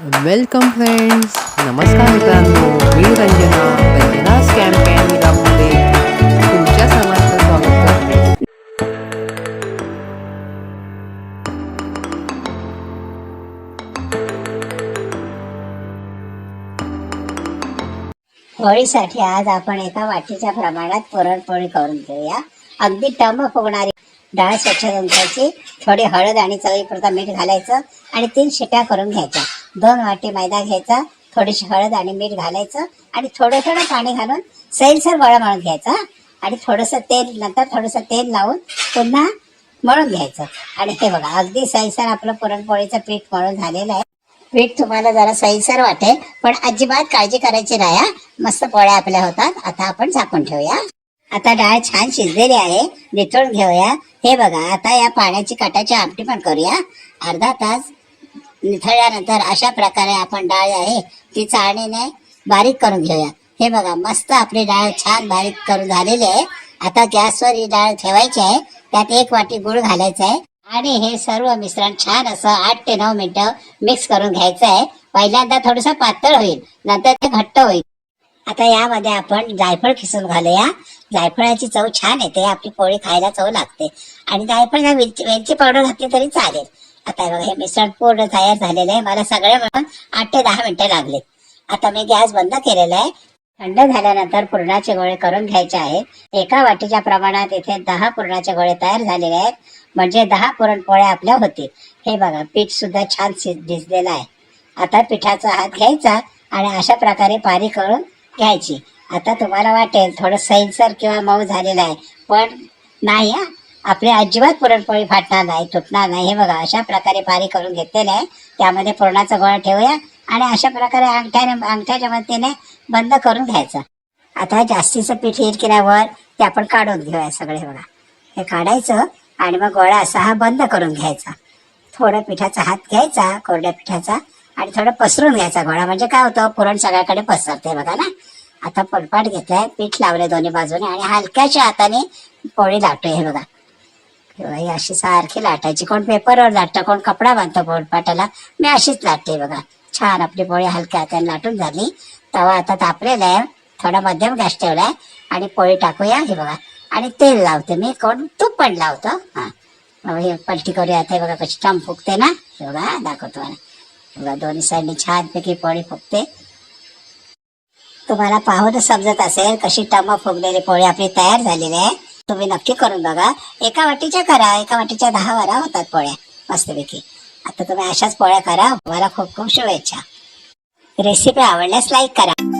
Welcome friends नमस्कार मित्रांनो. मी Ranjana रंजनास campaign विभागमध्ये तुमच्या सर्वांचं स्वागत करते. होळीसाठी आज आपण एका वाटीच्या प्रमाणात पुरणपोळी करून घेऊया. अगदी टम फुगणारी डाळ स्वच्छ धुवायची थोडी हळद आणि चवीपुरता मीठ घालायचं आणि तीन शिट्या करून घ्यायच्या. दोन वाटी मैदा घ्यायचा थोडीशी हळद आणि मीठ घालायचं आणि थोडं थोडं पाणी घालून सैलसर गोळा मळून घ्यायचा. आणि थोडंसं तेल नंतर थोडंसं तेल लावून पुन्हा मळून घ्यायचं. आणि हे बघा अगदी सैलसर आपलं पुरणपोळीचं पीठ मळून झालेलं आहे. पीठ तुम्हाला जरा सैलसर वाटेल पण अजिबात काळजी करायची नाही हा. मस्त पोळ्या आपल्या होतात. आता आपण झाकून ठेवूया. आता डाळ छान शिजलेली आहे. निथळून घेऊया. हे बघा आता या पाण्याची काटाची आमटी पण करूया. अर्धा तास निथळल्यानंतर अशा प्रकारे आपण डाळ आहे ती चाळणीने बारीक करून घेऊया. हे बघा मस्त आपली डाळ छान बारीक करून झालेली आहे. आता गॅसवर ही डाळ ठेवायची आहे. त्यात एक वाटी गुळ घालायचा आहे. आणि हे सर्व मिश्रण छान असं आठ ते नऊ मिनिटं मिक्स करून घ्यायचं आहे. पहिल्यांदा थोडस पातळ होईल नंतर ते घट्ट होईल. आता यामध्ये आपण जायफळ खिसून घालूया. जायफळाची चव छान येते. आपली पोळी खायला चव लागते. आणि जायफळ वेलची पावडर घातली तरी चालेल. आता हे बघा हे मिसळ पूर्ण तयार झालेलं आहे. मला सगळे मिळून आठ ते दहा मिनिटं लागले. आता मी गॅस बंद केलेला आहे. थंड झाल्यानंतर पुरणाचे गोळे करून घ्यायचे आहेत. एका वाटीच्या प्रमाणात इथे दहा पुरणाचे गोळे तयार झालेले आहेत. म्हणजे दहा पुरणपोळ्या आपल्या होतील. हे बघा पीठ सुद्धा छान भिजलेलं आहे. आता पिठाचा हात घ्यायचा आणि अशा प्रकारे पारी करून घ्यायची. आता तुम्हाला वाटेल थोडं सैलसर किंवा मऊ झालेलं आहे. पण नाही हा. आपली अजिबात पुरणपोळी फाटणार नाही तुटणार नाही. हे बघा अशा प्रकारे पारी करून घेतलेले आहे. त्यामध्ये पुरणाचा गोळा ठेवूया आणि अशा प्रकारे अंगठ्याने अंगठ्याच्या मदतीने बंद करून घ्यायचं. आता जास्तीचं पीठ येईल केल्यावर ते आपण काढून घेऊया सगळे बघा. हे काढायचं आणि मग गोळा असा हा बंद करून घ्यायचा. थोडं पिठाचा हात घ्यायचा कोरड्या पिठाचा आणि थोडं पसरून घ्यायचा गोळा. म्हणजे काय होतं पुरण सगळ्याकडे पसरते बघा ना. आता पलपाट घेतलाय पीठ लावले दोन्ही बाजूने आणि हलक्याच्या हाताने पोळी लावतोय हे बघा. ही अशी सारखी लाटायची. कोण पेपरवर लाटतं कोण कपडा बांधतो पोळपाटाला मी अशीच लाटते बघा. छान आपली पोळी हलक्या हाताने लाटून झाली. तवा आता तापलेला आहे. थोडा मध्यम गॅस ठेवलाय आणि पोळी टाकूया हे बघा. आणि तेल लावते मी. कोण? तूप पण लावतो. हा. हे पलटी करूया. आता बघा कशी टम फुगते ना. हे बघा दाखवतो मला बघा दोन्ही साईडने छानपैकी पोळी फुगते तुम्हाला पाहूनच समजत असेल कशी टम फुगलेली पोळी आपली तयार झालेली आहे. तुम्ही नक्की करून बघा. एका वाटीच्या करा एका वाटीच्या दहा वरा होतात पोळ्या मस्तपैकी. आता तुम्ही अशाच पोळ्या करा. मला खूप खूप शुभेच्छा. रेसिपी आवडल्यास लाईक करा.